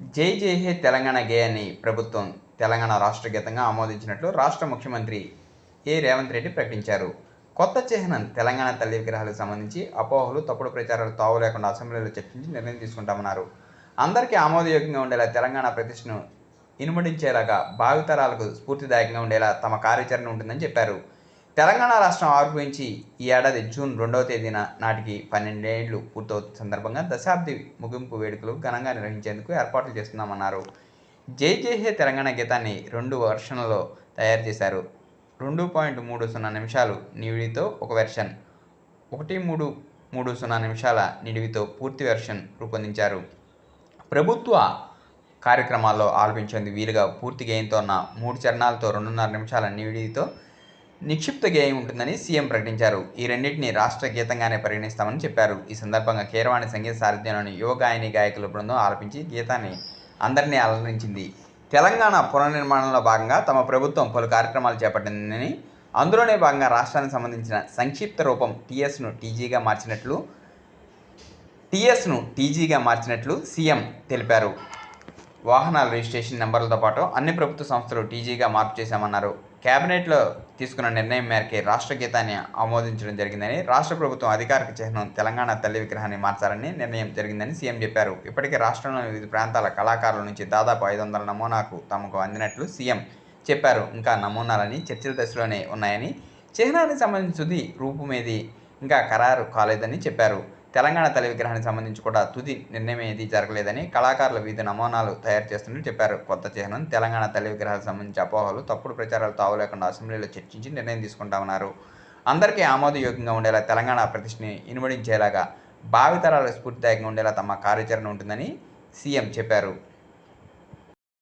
జై జై హే తెలంగాణ గేయాన్ని ప్రభుత్వం తెలంగాణ రాష్ట్ర గీతంగా ఆమోదించినట్లు రాష్ట్ర ముఖ్యమంత్రి ఏ రేవంత్ రెడ్డి ప్రకటించారు. కొత్త చిహ్నం తెలంగాణ తల్లి విగ్రహాలకు సంబంధించి అపోహలు తప్పుడు ప్రచారాలు తావు లేకుండా అసెంబ్లీలో చర్చించి నిర్ణయం తీసుకుంటామన్నారు. అందరికీ ఆమోదయోగ్యంగా ఉండేలా తెలంగాణ ప్రతిష్టను ఇనుమడించేలాగా భావితరాలకు స్ఫూర్తిదాయకంగా ఉండేలా తమ కార్యాచరణ ఉంటుందని చెప్పారు. తెలంగాణ రాష్ట్రం ఆవిర్భవించి ఈ ఏడాది జూన్ రెండవ తేదీన నాటికి పన్నెండేళ్ళు పూర్తవుతున్న సందర్భంగా దశాబ్ది ముగింపు వేడుకలు ఘనంగా నిర్వహించేందుకు ఏర్పాట్లు చేస్తున్నామన్నారు. జై జై హే తెలంగాణ గీతాన్ని రెండు వర్షన్లలో తయారు చేశారు. రెండు పాయింట్ మూడు సున్నా నిమిషాలు నిడివితో ఒక వెర్షన్ ఒకటి మూడు మూడు సున్నా నిమిషాల నిడివితో పూర్తి వెర్షన్ రూపొందించారు. ప్రభుత్వ కార్యక్రమాల్లో ఆలపించేందుకు వీలుగా పూర్తి గేయంతో ఉన్న మూడు చరణాలతో రెండున్నర నిమిషాల నిడివితో నిక్షిప్త గేయం ఉంటుందని సీఎం ప్రకటించారు. ఈ రెండింటిని రాష్ట్ర గీతంగానే పరిగణిస్తామని చెప్పారు. ఈ సందర్భంగా కీరవాణి సంగీత సారథ్యంలోని యువ గాయని గాయకుల బృందం ఆలపించి గీతాన్ని అందరినీ అలరించింది తెలంగాణ పునర్నిర్మాణంలో భాగంగా తమ ప్రభుత్వం పలు కార్యక్రమాలు చేపట్టిందని అందులోనే భాగంగా రాష్ట్రానికి సంబంధించిన సంక్షిప్త రూపం టీఎస్ను టీజీగా మార్చినట్లు టీఎస్ను టీజీగా మార్చినట్లు సీఎం తెలిపారు. వాహనాల రిజిస్ట్రేషన్ నెంబర్లతో పాటు అన్ని ప్రభుత్వ సంస్థలు టీజీగా మార్పు చేశామన్నారు. కేబినెట్లో తీసుకున్న నిర్ణయం మేరకే రాష్ట్ర గీతాన్ని ఆమోదించడం జరిగిందని రాష్ట్ర ప్రభుత్వం అధికారిక చిహ్నం తెలంగాణ తల్లి విగ్రహాన్ని మార్చాలని నిర్ణయం జరిగిందని సీఎం చెప్పారు. ఇప్పటికే రాష్ట్రంలోని వివిధ ప్రాంతాల కళాకారుల నుంచి దాదాపు ఐదు వందల నమూనాకు తమకు అందినట్లు సీఎం చెప్పారు. ఇంకా నమూనాలని చర్చల దశలోనే ఉన్నాయని చిహ్నానికి సంబంధించింది రూపుమేది ఇంకా ఖరారు కాలేదని చెప్పారు. తెలంగాణ తల్లి విగ్రహానికి సంబంధించి కూడా తుది నిర్ణయం ఏది జరగలేదని కళాకారులు వివిధ నమూనాలు తయారు చేస్తున్నట్టు చెప్పారు. కొత్త చిహ్నం తెలంగాణ తల్లి విగ్రహాలకు సంబంధించి అపోహలు తప్పుడు ప్రచారాలు తావు లేకుండా అసెంబ్లీలో చర్చించి నిర్ణయం తీసుకుంటామన్నారు. అందరికీ ఆమోదయోగ్యంగా ఉండేలా తెలంగాణ ప్రతిష్టని ఇనుమడించేలాగా భావితరాల స్ఫూర్తిదాయకంగా ఉండేలా తమ కార్యాచరణ ఉంటుందని సీఎం చెప్పారు.